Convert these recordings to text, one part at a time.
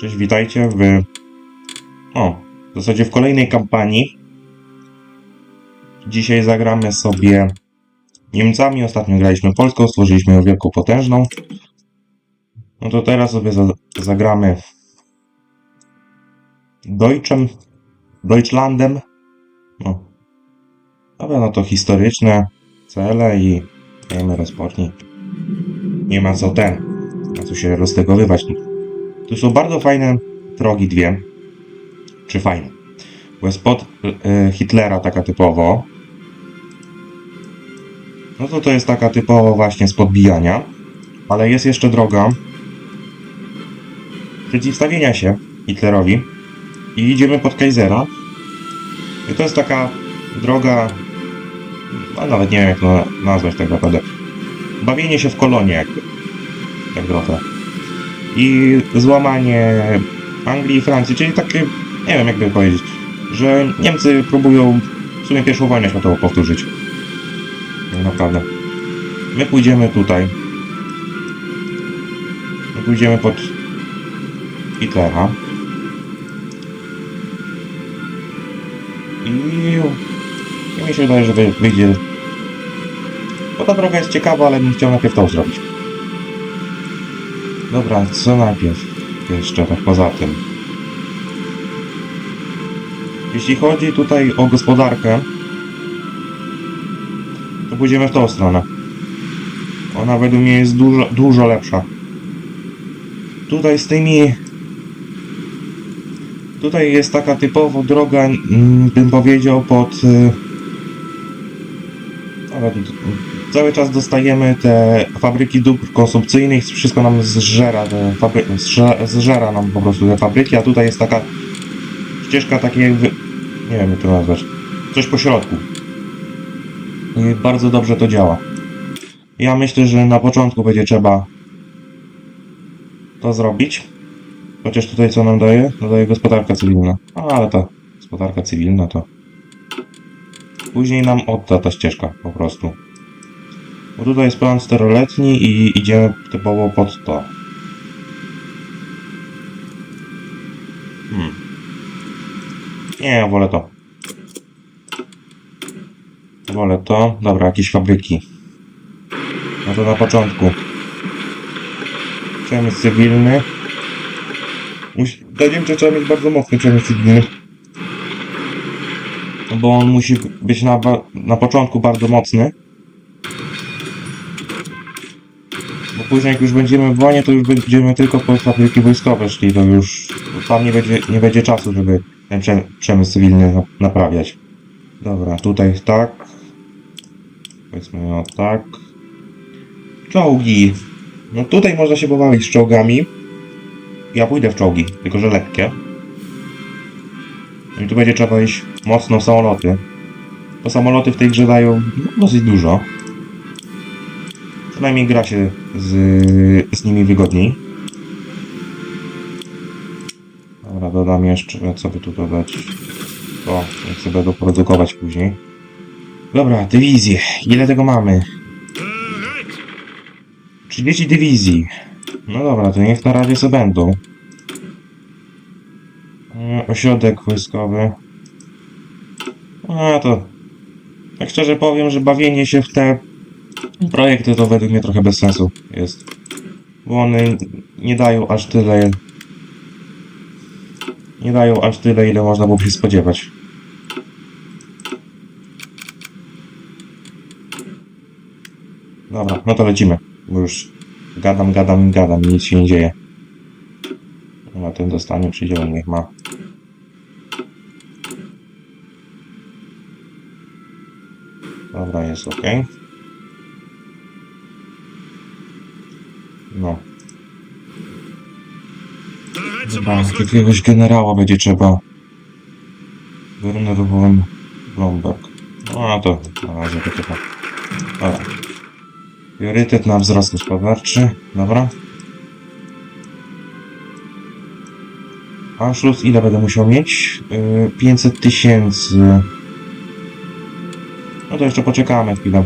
Cześć, witajcie w... O, w zasadzie w kolejnej kampanii. Dzisiaj zagramy sobie Niemcami. Ostatnio graliśmy Polską, stworzyliśmy ją wielką, potężną. No to teraz sobie za zagramy Deutschem, Deutschlandem. No. Dobra, no to historyczne cele i dajemy rozpocznij. Nie ma co ten, ma co się roztegowywać. Tu są bardzo fajne drogi dwie. Czy fajne? Bo jest pod y, Hitlera taka typowo. No to to jest taka typowo właśnie z podbijania. Ale jest jeszcze droga przeciwstawienia się Hitlerowi. I idziemy pod Kaisera. I to jest taka droga... No nawet nie wiem jak to nazwać tak naprawdę. Bawienie się w kolonie jakby. Tak trochę i złamanie Anglii i Francji, czyli takie, nie wiem jakby powiedzieć, że Niemcy próbują w sumie pierwszą wojnę światową powtórzyć. No naprawdę. My pójdziemy tutaj. My pójdziemy pod Hitlera. I, I mi się wydaje, że wy- wyjdzie... Bo ta droga jest ciekawa, ale bym chciał najpierw to zrobić. Dobra, co najpierw jeszcze tak poza tym? Jeśli chodzi tutaj o gospodarkę, to pójdziemy w tą stronę. Ona według mnie jest dużo, dużo lepsza. Tutaj z tymi... Tutaj jest taka typowo droga, mm, bym powiedział, pod... y, Nawet cały czas dostajemy te fabryki dóbr konsumpcyjnych, wszystko nam zżera, te fabry... zże- zżera nam po prostu te fabryki, a tutaj jest taka ścieżka takiej jakby, nie wiem jak to nazwać, coś po środku. I bardzo dobrze to działa. Ja myślę, że na początku będzie trzeba to zrobić. Chociaż tutaj co nam daje? No daje gospodarka cywilna. A, ale ta gospodarka cywilna to później nam odda ta ścieżka po prostu. Bo tutaj jest plan czteroletni i idziemy typowo pod to. Hmm. Nie, wolę to. Wolę to. Dobra, jakieś fabryki. No to na początku. Przemysł cywilny. Musi... Do Niemczech trzeba mieć bardzo mocny przemysł cywilny. Bo on musi być na, na początku bardzo mocny. Później jak już będziemy w wojnie, to już będziemy tylko po fabryki wojskowe szli, to już tam nie będzie, nie będzie czasu, żeby ten prze, przemysł cywilny na- naprawiać. Dobra, tutaj tak. Powiedzmy o tak. Czołgi. No tutaj można się pobawić z czołgami. Ja pójdę w czołgi, tylko że lekkie. No I tu będzie trzeba iść mocno w samoloty. Bo samoloty w tej grze dają no, dosyć dużo. Przynajmniej gra się z, z nimi wygodniej. Dobra, dodam jeszcze, co by tu dodać. O, jak sobie będą produkować później. Dobra, dywizje. Ile tego mamy? 30 dywizji. No dobra, to niech na razie sobie będą. E, Ośrodek wojskowy. A to. Tak szczerze powiem, że bawienie się w te projekty to według mnie trochę bez sensu jest. Bo one nie dają aż tyle. Nie dają aż tyle, ile można było się spodziewać. Dobra, no to lecimy. Bo już gadam, gadam gadam nic się nie dzieje. Dobra, ten dostanie przydział, niech ma. Dobra, jest ok. No. Chyba jakiegoś generała będzie trzeba. Werner von Blomberg. No a to na razie to tylko. Dobra. Priorytet na wzrost gospodarczy. Dobra. Anschluss ile będę musiał mieć? Yy, 500 tysięcy. No to jeszcze poczekamy chwilę.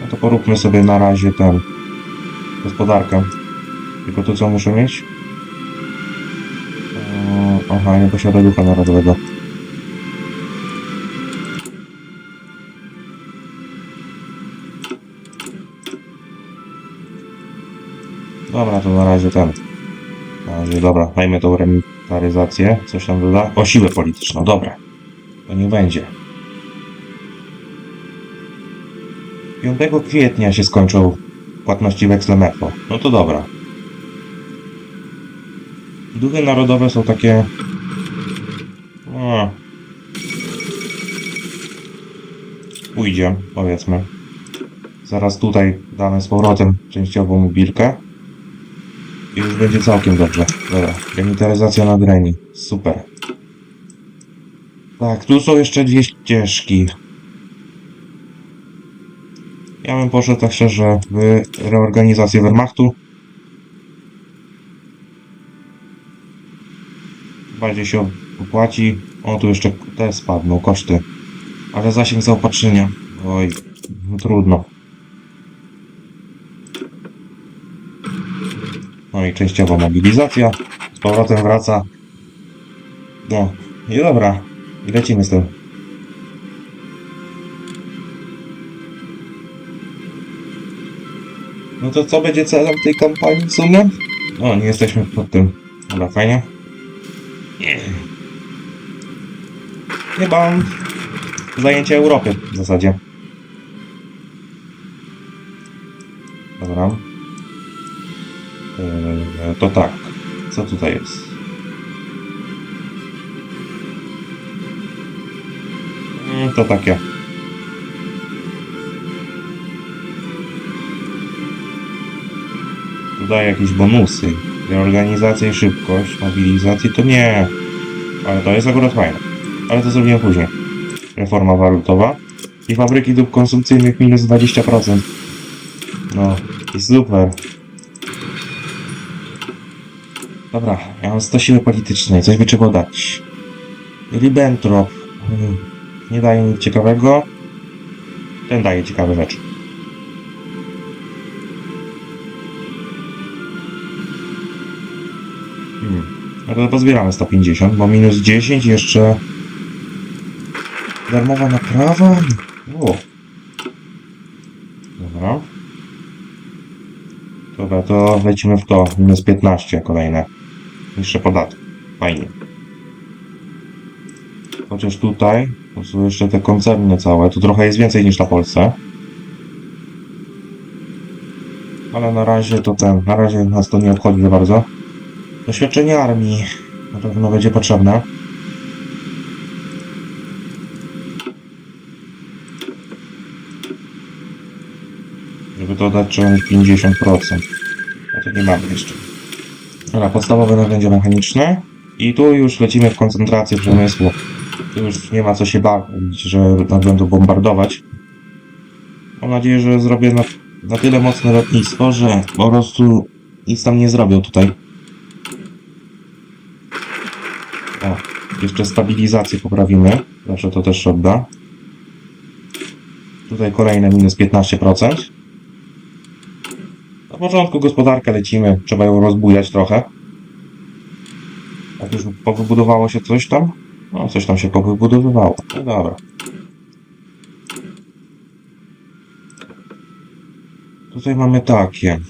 No to poróbmy sobie na razie tę gospodarkę. Tylko to co muszę mieć? O, aha, nie posiada ducha narodowego. Dobra, to na razie ten. Na razie, dobra, dajmy tą remilitaryzację. Coś tam doda. O, siłę polityczną, dobra. To nie będzie. 5 kwietnia się skończą płatności weksle MEFO. No to dobra. Duchy narodowe są takie... No. Pójdzie, powiedzmy. Zaraz tutaj damy z powrotem częściową mobilkę. I już będzie całkiem dobrze. Dobra, remilitaryzacja na dreni. Super. Tak, tu są jeszcze dwie ścieżki. Ja bym poszedł tak szczerze w reorganizację Wehrmachtu. Bardziej się opłaci. O, tu jeszcze te spadną, koszty. Ale zasięg zaopatrzenia. Oj, no trudno. No i częściowa mobilizacja. Z powrotem wraca. No, i dobra. I lecimy z tym. No to co będzie celem tej kampanii w sumie? O, nie jesteśmy pod tym. Dobra, fajnie. Chyba zajęcie Europy w zasadzie. Dobra. Eee, to tak. Co tutaj jest? Mm, To takie. Tu daje jakieś bonusy. Reorganizacja i szybkość, mobilizacji to nie. Ale to jest akurat fajne. Ale to zrobimy później. Reforma walutowa. I fabryki dóbr konsumpcyjnych minus 20%. No, super. Dobra, ja mam 100 siły politycznej, coś by trzeba dać. Ribbentrop. Hmm, Nie daje nic ciekawego. Ten daje ciekawe rzeczy. Hmm. No to pozbieramy 150, bo minus 10 jeszcze... Darmowa naprawa? O. Dobra. Dobra, to lecimy w to. Minus 15 kolejne. Niższe podatki. Fajnie. Chociaż tutaj to są jeszcze te koncerny całe. Tu trochę jest więcej niż na Polsce. Ale na razie to ten, na razie nas to nie obchodzi za bardzo. Doświadczenie armii na pewno będzie potrzebne. Żeby to dać trzeba mieć 50%. A to nie mamy jeszcze. Dobra, podstawowe narzędzia mechaniczne. I tu już lecimy w koncentrację przemysłu. Tu już nie ma co się bawić, że nas będą bombardować. Mam nadzieję, że zrobię na, na tyle mocne lotnictwo, że po prostu nic tam nie zrobią tutaj. O, jeszcze stabilizację poprawimy. Zawsze to też odda. Tutaj kolejne minus 15%. Początku gospodarkę lecimy, trzeba ją rozbujać trochę. Jak już powybudowało się coś tam? No, coś tam się powybudowywało. No dobra. Tutaj mamy takie.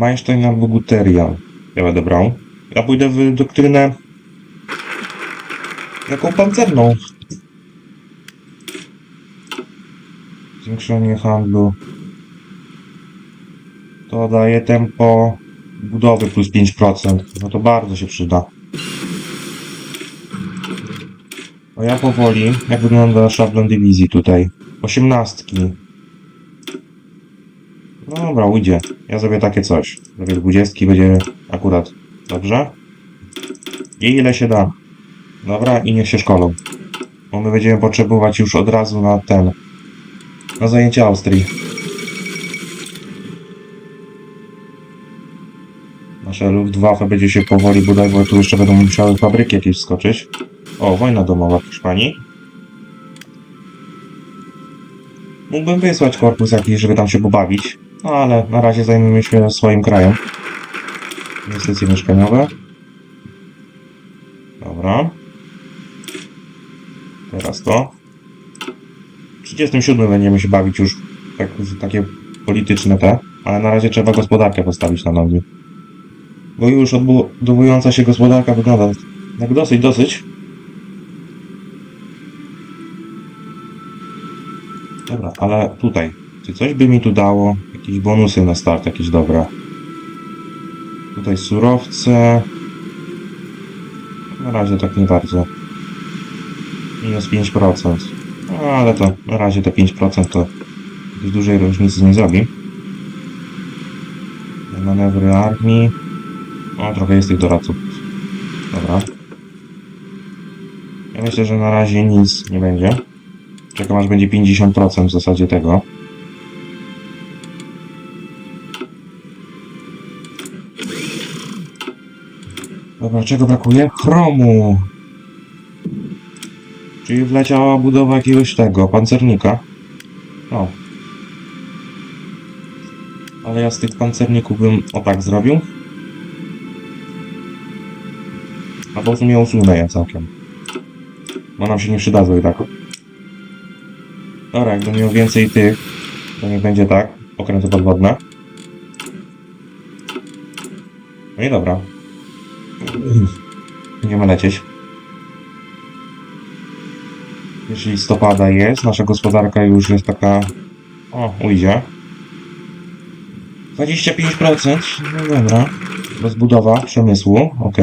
Einstein albo Guterian. Ja będę brał. Ja pójdę w doktrynę jaką pancerną. Zwiększenie handlu. To daje tempo budowy plus 5%. No to bardzo się przyda. A ja powoli, jak wygląda szablon dywizji tutaj? Osiemnastki. No dobra, ujdzie. Ja zrobię takie coś. Zrobię dwudziestki, będzie akurat dobrze. I ile się da. Dobra, i niech się szkolą. Bo my będziemy potrzebować już od razu na ten. Na zajęcie Austrii. Nasze Luftwaffe będzie się powoli budować, bo tu jeszcze będą musiały fabryki jakieś wskoczyć. O, wojna domowa w Hiszpanii. Mógłbym wysłać korpus jakiś, żeby tam się pobawić. No ale na razie zajmiemy się swoim krajem. Inwestycje mieszkaniowe. Dobra. Teraz to. W 37 będziemy się bawić już tak, takie polityczne te, ale na razie trzeba gospodarkę postawić na nogi. Bo już odbudowująca się gospodarka wygląda jak dosyć, dosyć. Dobra, ale tutaj, czy coś by mi tu dało? Jakieś bonusy na start, jakieś dobre. Tutaj surowce. Na razie tak nie bardzo. Minus 5%. No, ale to na razie te 5% to dużej różnicy nie zrobi. Manewry armii. O, trochę jest tych doradców. Dobra. Ja myślę, że na razie nic nie będzie. Czekam aż będzie 50% w zasadzie tego. Dobra, czego brakuje? Chromu! Czyli wleciała budowa jakiegoś tego, pancernika. O. Ale ja z tych pancerników bym o tak zrobił. A po sumie usunę je całkiem. Bo nam się nie przydadzą i tak. Dobra, jakbym miał więcej tych, to nie będzie tak. Okręty podwodne. No i dobra. Będziemy lecieć. Jeśli listopada jest, nasza gospodarka już jest taka... O, ujdzie. 25%, no dobra. Rozbudowa przemysłu, ok.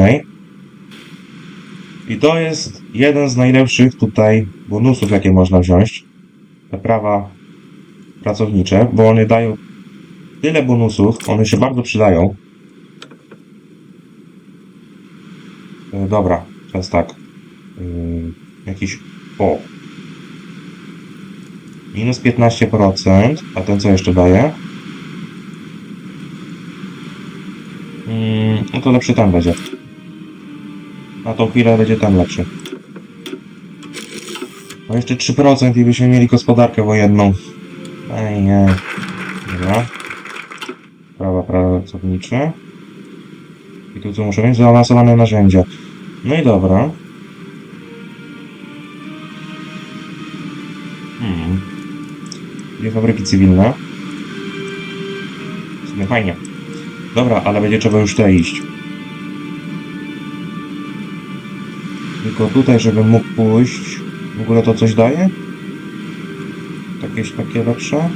I to jest jeden z najlepszych tutaj bonusów, jakie można wziąć. Te prawa pracownicze, bo one dają tyle bonusów, one się bardzo przydają. E, Dobra, teraz tak. Yy, jakiś. O. Minus 15%. A ten co jeszcze daje? Mm, no to lepszy ten będzie. Na tą chwilę będzie ten lepszy. No jeszcze 3% i byśmy mieli gospodarkę wojenną. Ej, nie. Dobra. Prawa pracownicze. I tu co muszę mieć? Zaawansowane narzędzia. No i dobra. Hmm. Dwie fabryki cywilne. W fajnie. Dobra, ale będzie trzeba już tutaj iść. Tylko tutaj, żebym mógł pójść. W ogóle to coś daje? Jakieś takie lepsze?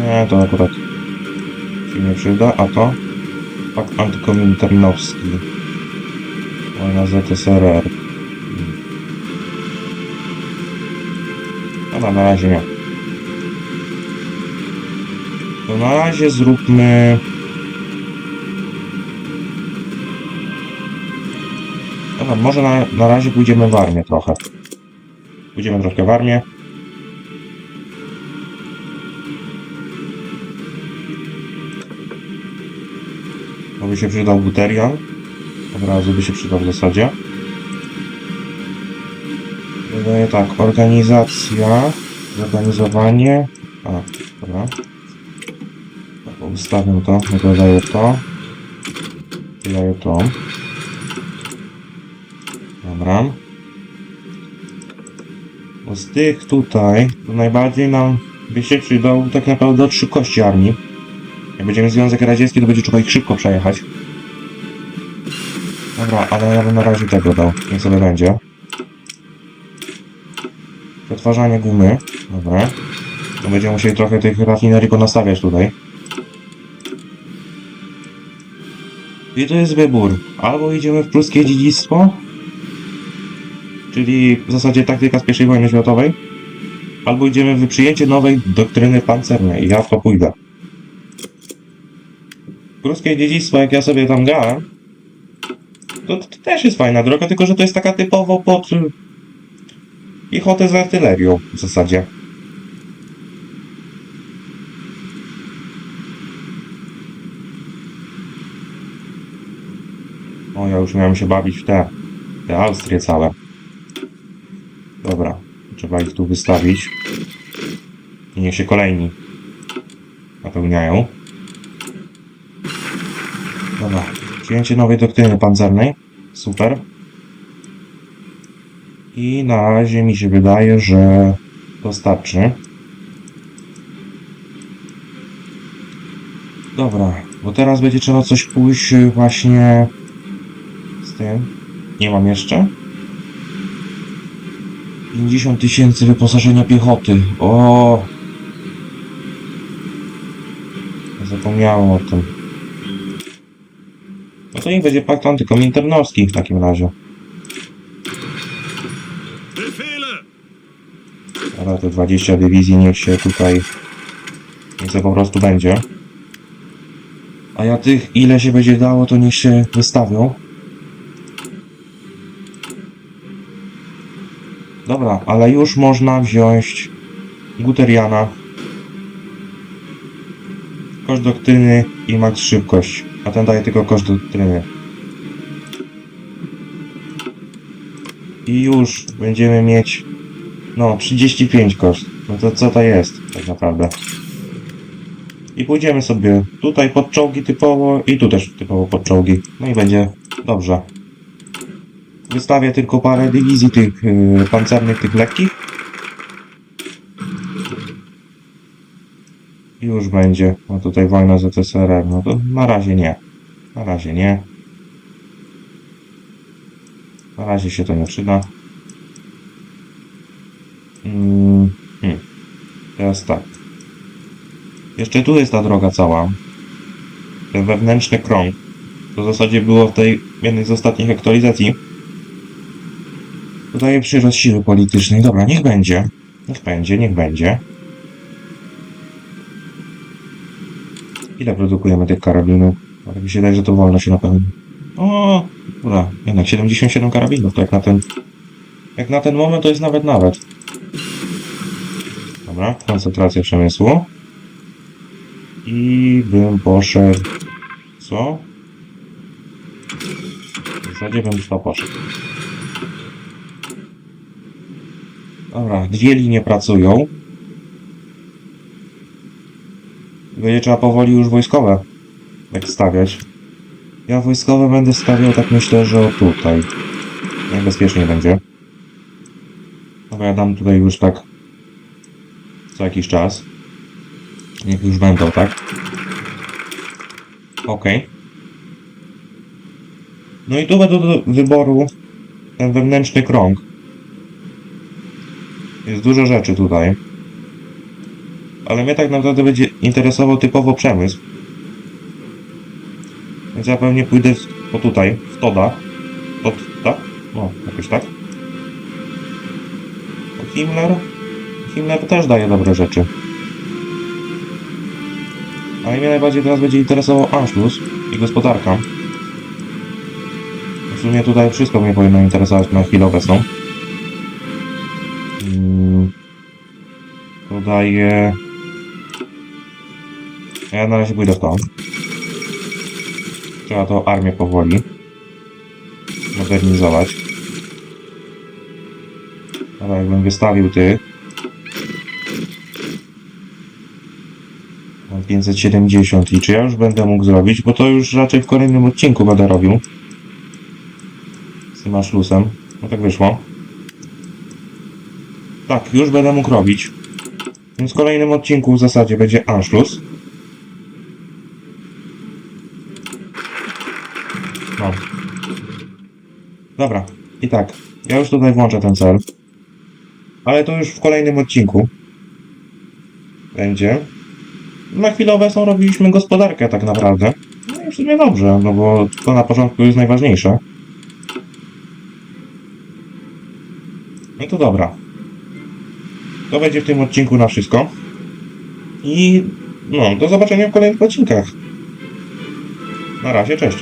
Nie, to akurat się nie przyda, a to? Pakt antykomintarnowski. Wojna ZSRR. Dobra, na razie nie. To na razie zróbmy... Może na, na razie pójdziemy w armię trochę. Pójdziemy troszkę w armię. To by się przydał buterian. Od razu by się przydał w zasadzie. Dodaję tak, organizacja, zorganizowanie. A, dobra. Tak, Ustawiam to, dodaję to. Dodaję to. Z tych tutaj, to najbardziej nam by się przydał tak naprawdę od szybkości armii. Jak będziemy Związek Radziecki, to będzie trzeba ich szybko przejechać. Dobra, ale ja bym na razie tego dał. Niech sobie będzie. Przetwarzanie gumy. Dobra. To będziemy musieli trochę tych rafinerii ponastawiać tutaj. I to jest wybór. Albo idziemy w pruskie dziedzictwo, czyli w zasadzie taktyka z I wojny światowej, albo idziemy w przyjęcie nowej doktryny pancernej. I ja w to pójdę. Pruskie dziedzictwo, jak ja sobie tam grałem, to, to też jest fajna droga, tylko że to jest taka typowo pod y, piechotę z artylerią w zasadzie. O, ja już miałem się bawić w te, te Austrie całe. Dobra, trzeba ich tu wystawić. I niech się kolejni napełniają. Dobra, przyjęcie nowej doktryny pancernej. Super. I na razie mi się wydaje, że to starczy. Dobra, bo teraz będzie trzeba coś pójść y, właśnie z tym. Nie mam jeszcze. 50 tysięcy wyposażenia piechoty. O! Zapomniałem o tym. No to niech będzie pakt antykominternowski w takim razie. Ale te 20 dywizji niech się tutaj... Niech to po prostu będzie. A ja tych, ile się będzie dało, to niech się wystawią. Dobra, ale już można wziąć Guteriana. Koszt doktryny i max szybkość. A ten daje tylko koszt doktryny. I już będziemy mieć no, 35 koszt. No to co to jest, tak naprawdę? I pójdziemy sobie tutaj pod czołgi typowo i tu też typowo pod czołgi. No i będzie dobrze. Wystawię tylko parę dywizji tych yy, pancernych, tych lekkich. Już będzie. No tutaj wojna z ZSRR. No to na razie nie. Na razie nie. Na razie się to nie przyda. Mm, hmm. Teraz tak. Jeszcze tu jest ta droga cała. Ten wewnętrzny krąg. To w zasadzie było w tej jednej z ostatnich aktualizacji. Dodaje przyrost siły politycznej. Dobra, niech będzie. Niech będzie, niech będzie. Ile produkujemy tych karabinów? Ale mi się wydaje, że to wolno się napełni. O, dobra, jednak 77 karabinów, to jak na ten... Jak na ten moment to jest nawet nawet. Dobra, koncentracja przemysłu. I bym poszedł... Co? W zasadzie bym w to poszedł. Dobra, dwie linie pracują. Będzie trzeba powoli już wojskowe tak stawiać. Ja wojskowe będę stawiał tak myślę, że tutaj. Najbezpieczniej będzie. Dobra, ja dam tutaj już tak co jakiś czas. Niech już będą, tak? Okej. No i tu będą do wyboru ten wewnętrzny krąg. Jest dużo rzeczy tutaj. Ale mnie tak naprawdę będzie interesował typowo przemysł. Więc ja pewnie pójdę w, o tutaj, w Toda. Tod, tak? No, jakoś tak. O Himmler? Himmler też daje dobre rzeczy. Ale mnie najbardziej teraz będzie interesował Anschluss i gospodarka. W sumie tutaj wszystko mnie powinno interesować na chwilę obecną. Daje... Ja na razie pójdę to. Trzeba tą armię powoli modernizować. Ale jakbym wystawił tych, Mam 570 i czy ja już będę mógł zrobić, bo to już raczej w kolejnym odcinku będę robił. Z tym Ashlusem. No tak wyszło. Tak, już będę mógł robić. Więc w kolejnym odcinku w zasadzie będzie Anschluss. No. Dobra, i tak. Ja już tutaj włączę ten cel. Ale to już w kolejnym odcinku. Będzie. Na chwilę obecną robiliśmy gospodarkę tak naprawdę. No i w sumie dobrze, no bo to na początku jest najważniejsze. No to dobra. To będzie w tym odcinku na wszystko. I no, do zobaczenia w kolejnych odcinkach. Na razie, cześć.